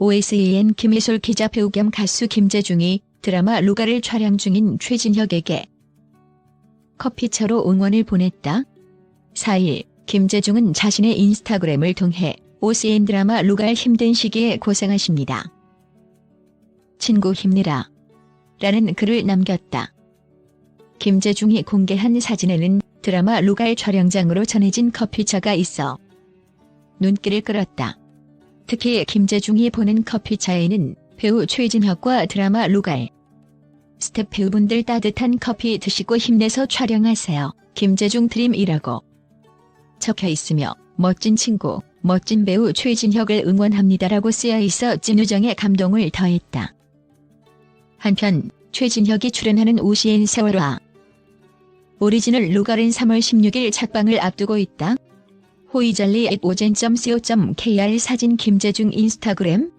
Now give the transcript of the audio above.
OSEN 김희솔 기자 배우 겸 가수 김재중이 드라마 루가를 촬영 중인 최진혁에게 커피차로 응원을 보냈다. 4일 김재중은 자신의 인스타그램을 통해 OCN 드라마 루갈 힘든 시기에 고생하십니다. 친구 힘내라. 라는 글을 남겼다. 김재중이 공개한 사진에는 드라마 루갈 촬영장으로 전해진 커피차가 있어 눈길을 끌었다. 특히 김재중이 보낸 커피차에는 배우 최진혁과 드라마 루갈 스텝 배우분들 따뜻한 커피 드시고 힘내서 촬영하세요. 김재중 드림이라고 적혀 있으며 멋진 친구, 멋진 배우 최진혁을 응원합니다라고 쓰여 있어 찐우정에 감동을 더했다. 한편 최진혁이 출연하는 OCN 세월화 오리지널 루갈은 3월 16일 착방을 앞두고 있다. 호이잘리 앱 오젠.co.kr 사진 김재중 인스타그램